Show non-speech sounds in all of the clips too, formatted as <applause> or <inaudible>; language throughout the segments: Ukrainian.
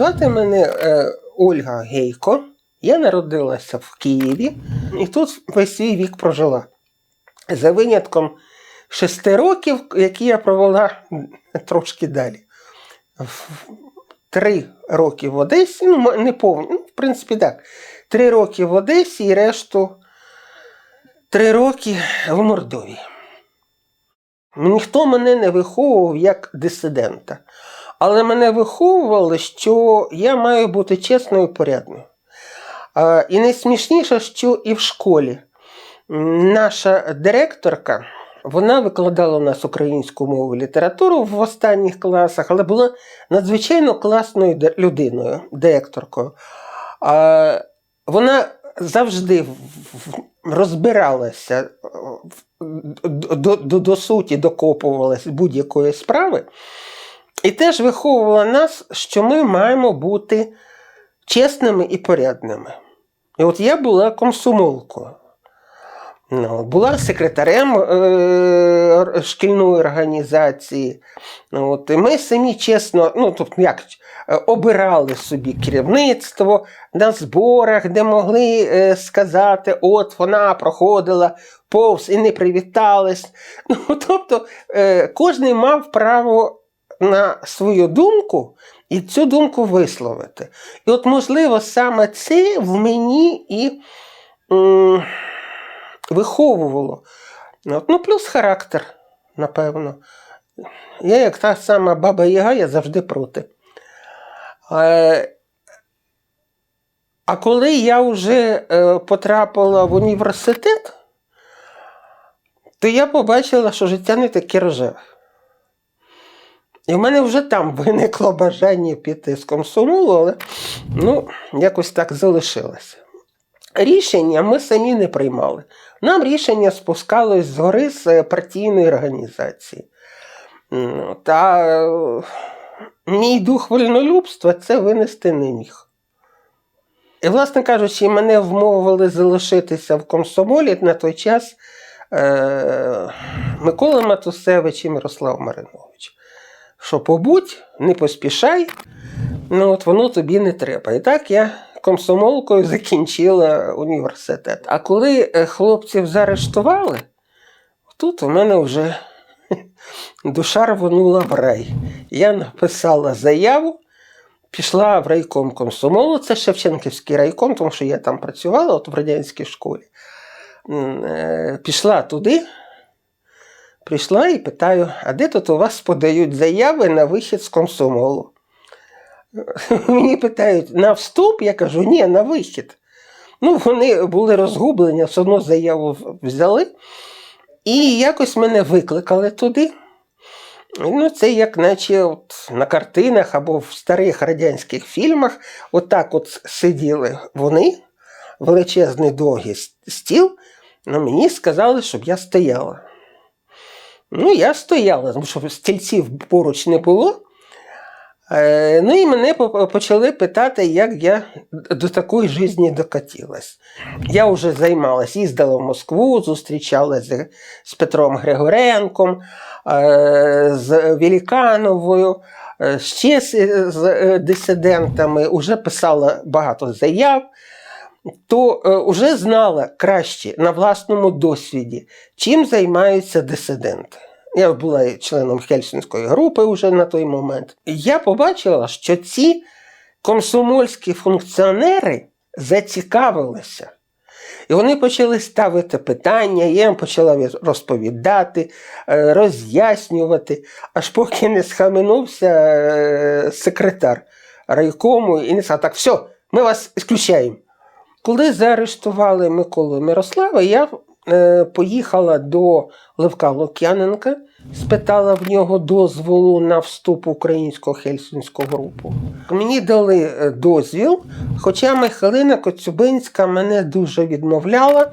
Звати мене е, Ольга Гейко. Я народилася в Києві і тут весь свій вік прожила. За винятком шести років, які я провела трошки далі. Три роки в Одесі, ну, не повні, ну, в принципі, так. Три роки в Одесі і решту три роки в Мордові. Ніхто мене не виховував як дисидента. Але мене виховували, що я маю бути чесною і порядною. І найсмішніше, що і в школі наша директорка, вона викладала у нас українську мову і літературу в останніх класах, але була надзвичайно класною людиною, директоркою. Вона завжди розбиралася до, до, до суті, докопувалася будь-якої справи. І теж виховувала нас, що ми маємо бути чесними і порядними. І от я була комсомолкою. Ну, була секретарем е, шкільної організації. Ну, От, і ми самі чесно, ну тобто як, е, обирали собі керівництво на зборах, де могли е, сказати, от вона проходила повз і не привіталась. <laughs> Ну, тобто е, кожен мав право на свою думку і цю думку висловити. І от, можливо, саме це в мені і м, виховувало. От, ну, плюс характер, напевно. Я, як та сама баба Яга, я завжди проти. Е, а коли я вже е, потрапила в університет, то я побачила, що життя не таке рожеве. І в мене вже там виникло бажання піти з комсомолу, але ну, якось так залишилося. Рішення ми самі не приймали. Нам рішення спускалось згори з е, партійної організації. Та е, мій дух вольнолюбства це винести не міг. І, власне кажучи, мене вмовили залишитися в комсомолі на той час е- Микола Матусевич і Мирослав Маринович. Що побудь, не поспішай, ну от воно тобі не треба. І так я комсомолкою закінчила університет. А коли е, хлопців заарештували, тут у мене вже <laughs> душа рвонула в рай. Я написала заяву, пішла в райком комсомолу, це Шевченківський райком, тому що я там працювала от в радянській школі. Е, Пішла туди, прийшла і питаю, а де тут у вас подають заяви на вихід з комсомолу? <laughs> Мені питають, на вступ? Я кажу, ні, на вихід. Ну, вони були розгублені, все одно заяву взяли. І якось мене викликали туди. Ну, це як наче от на картинах або в старих радянських фільмах, отак от сиділи вони, величезний довгий стіл, ну, мені сказали, щоб я стояла. Ну, я стояла, тому що стільців поруч не було. Е, Ну і мене почали питати, як я до такої житті докатилась. Я вже займалась, їздила в Москву, зустрічалася з Петром Григоренком, е, з Великановою, е, ще з, дисидентами, вже писала багато заяв, то вже знала краще на власному досвіді, чим займаються дисиденти. Я була членом Хельсінської групи вже на той момент. Я побачила, що ці комсомольські функціонери зацікавилися. І вони почали ставити питання, я їм почала розповідати, е, роз'яснювати, аж поки не схаменувся е, секретар райкому і не сказав, так, все, ми вас ісключаємо. Коли заарештували Миколу Мирослава, я е, поїхала до Левка Лук'яненка, спитала в нього дозволу на вступ в українську хельсінську групу. Мені дали е, дозвіл, хоча Михайлина Коцюбинська мене дуже відмовляла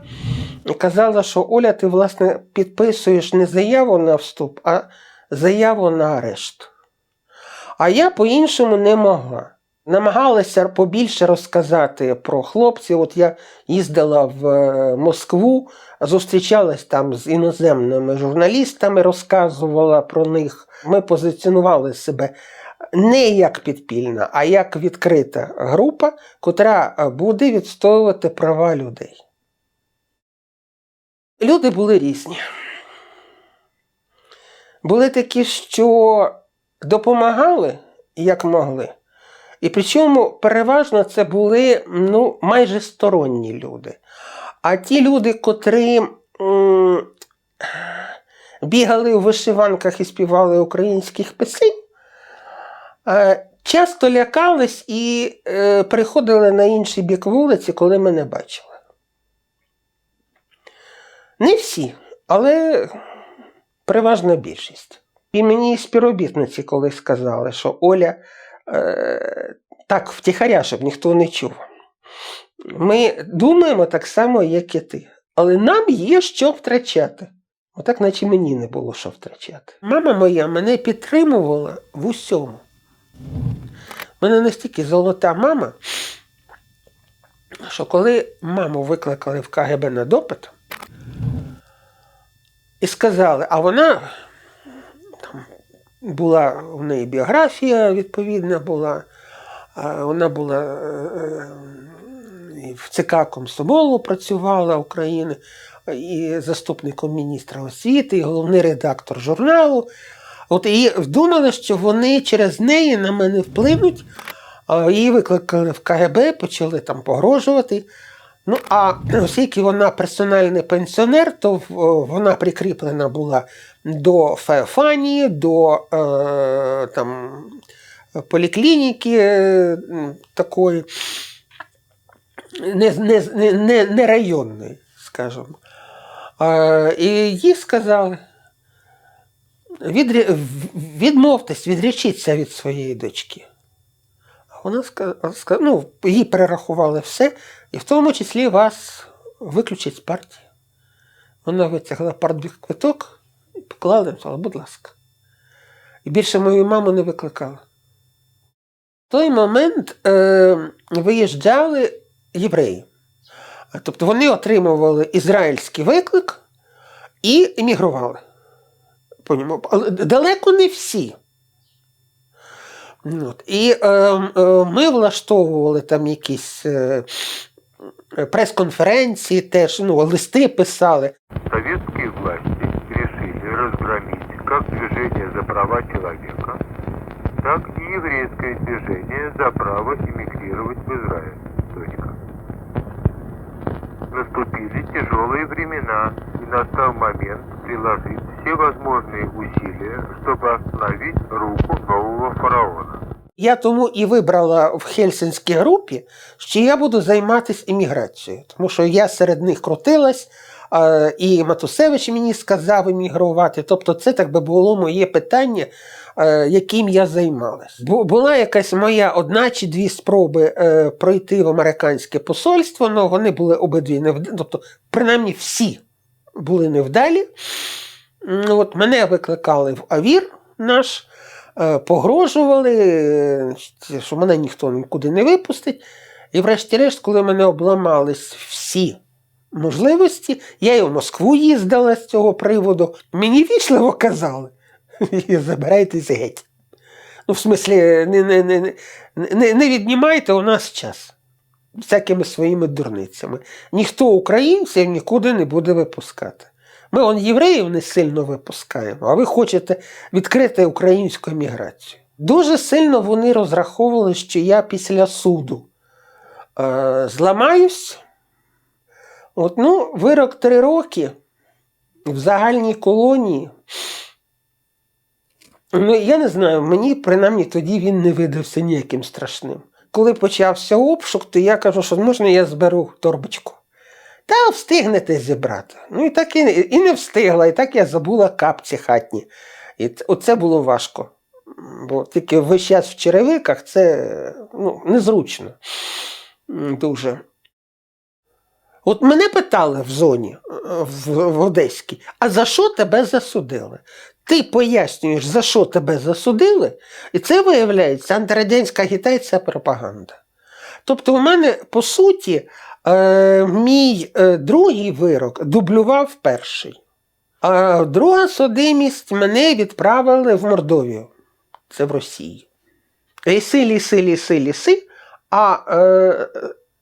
казала, що Оля, ти власне підписуєш не заяву на вступ, а заяву на арешт. А я по-іншому не могла. Намагалася побільше розказати про хлопців. От я їздила в е, Москву, зустрічалась там з іноземними журналістами, розказувала про них. Ми позиціонували себе не як підпільна, а як відкрита група, котра е, буде відстоювати права людей. Люди були різні. Були такі, що допомагали, як могли. І причому переважно це були ну, майже сторонні люди. А ті люди, котрі м, бігали у вишиванках і співали українських пісень, е, часто лякались і е, приходили на інший бік вулиці, коли мене бачили. Не всі, але переважна більшість. І мені співробітниці колись сказали, що Оля так втіхаря, щоб ніхто не чув. Ми думаємо так само, як і ти. Але нам є що втрачати. Отак, наче мені не було що втрачати. Мама моя мене підтримувала в усьому. У мене настільки золота мама, що коли маму викликали в КГБ на допит і сказали, а вона була в неї біографія відповідна була, вона була е, в ЦК Комсомолу працювала України, і заступником міністра освіти, і головний редактор журналу. От і думали, що вони через неї на мене впливуть. А Її викликали в КГБ, почали там погрожувати. Ну, а оскільки вона персональний пенсіонер, то вона прикріплена була до Феофанії, до е, там, поліклініки е, такої не, не, не, не, районної, скажімо. Е, і їй сказали: відрі... в- відмовтесь, відрічіться від своєї дочки. Вона сказала, ну, їй перерахували все, і в тому числі вас виключать з партії. Вона витягла партбіг-квиток і поклала, сказала, будь ласка. І більше мою маму не викликала. В той момент е, виїжджали євреї. Тобто вони отримували ізраїльський виклик і емігрували. По ньому. Але далеко не всі. От. І е, е, ми влаштовували там якісь е, прес-конференції, теж ну, листи писали. Советские власти решили разгромить как движение за права человека, так и еврейское движение за право эмигрировать в Израиль. Точка. Наступили тяжелые времена, настал момент приложить все возможные усилия, чтобы остановить руку нового фараона. Я тому і вибрала в Хельсинській групі, що я буду займатися імміграцією, тому що я серед них крутилась, і Матусевич мені сказав іммігрувати. Тобто, це так би було моє питання, е, яким я займалась. Була якась моя одна чи дві спроби е, пройти в американське посольство, але вони були обидві тобто, принаймні всі були невдалі. От мене викликали в Авір наш е, погрожували, е, що мене ніхто нікуди не випустить. І врешті-решт, коли мене обламались всі можливості, я і в Москву їздила з цього приводу. Мені вічливо казали, забирайтеся геть. Ну, в смислі, не, не, не, не, не віднімайте у нас час всякими своїми дурницями. Ніхто українців нікуди не буде випускати. Ми он євреїв не сильно випускаємо, а ви хочете відкрити українську еміграцію. Дуже сильно вони розраховували, що я після суду е, зламаюсь. От, ну, вирок три роки в загальній колонії. Ну, я не знаю, мені принаймні тоді він не видався ніяким страшним. Коли почався обшук, то я кажу, що можна я зберу торбочку. Та встигнете зібрати. Ну і так і, і не встигла, і так я забула капці хатні. І ц- оце було важко. Бо тільки весь час в черевиках це ну, незручно. Дуже. От мене питали в зоні в, в Одеській, а за що тебе засудили? Ти пояснюєш, за що тебе засудили, і це виявляється антирадянська агітація пропаганда. Тобто, у мене, по суті, е, мій е, другий вирок дублював перший. А друга судимість мене відправили в Мордовію. Це в Росії. Ліси, ліси, ліси, ліси, а е,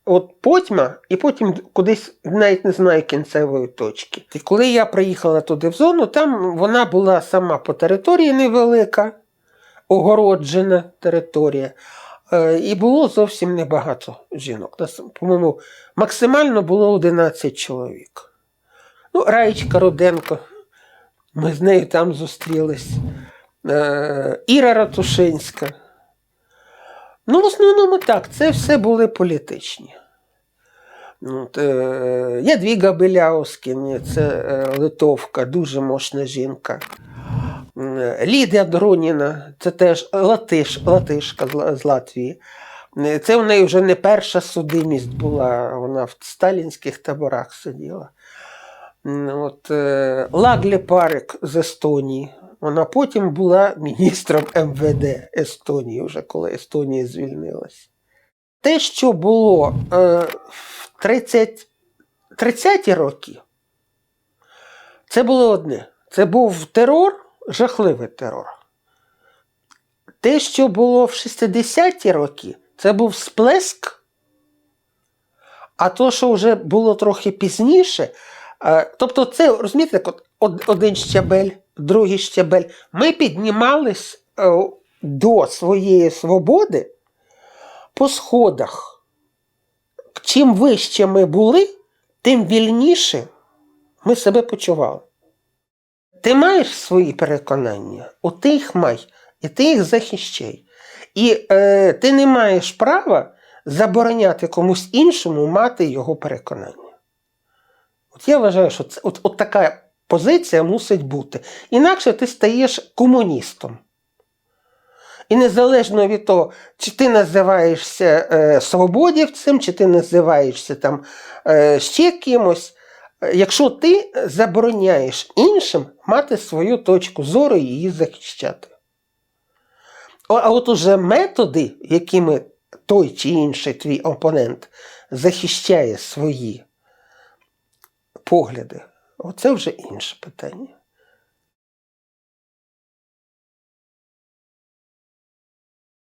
от потьма, і потім кудись навіть не знаю кінцевої точки. І коли я приїхала туди в зону, там вона була сама по території невелика, огороджена територія. Е, І було зовсім небагато жінок. По-моєму, максимально було 11 чоловік. Ну, Раєчка Руденко, ми з нею там зустрілись. Е, Іра Ратушинська. Ну, в основному так, це все були політичні. От, е, Ядвіга Беляускін, це е, литовка, дуже мощна жінка. Лідія Дроніна, це теж латиш, латишка з, Латвії. Це в неї вже не перша судимість була, вона в сталінських таборах сиділа. От, е, Лаглі Парик з Естонії. Вона потім була міністром МВД Естонії, вже коли Естонія звільнилась. Те, що було е, в 30, 30-ті роки, це було одне. Це був терор, жахливий терор. Те, що було в 60-ті роки, це був сплеск. А то, що вже було трохи пізніше, е, тобто, це розумієте, один щабель, другий щабель. Ми піднімались е, до своєї свободи по сходах. Чим вище ми були, тим вільніше ми себе почували. Ти маєш свої переконання, от ти їх май, і ти їх захищай. І е, ти не маєш права забороняти комусь іншому мати його переконання. От я вважаю, що це от, от така позиція мусить бути. Інакше ти стаєш комуністом. І незалежно від того, чи ти називаєшся е, свободівцем, чи ти називаєшся там е, ще кимось, е, якщо ти забороняєш іншим мати свою точку зору і її захищати. А от уже методи, якими той чи інший твій опонент захищає свої погляди, оце вже інше питання.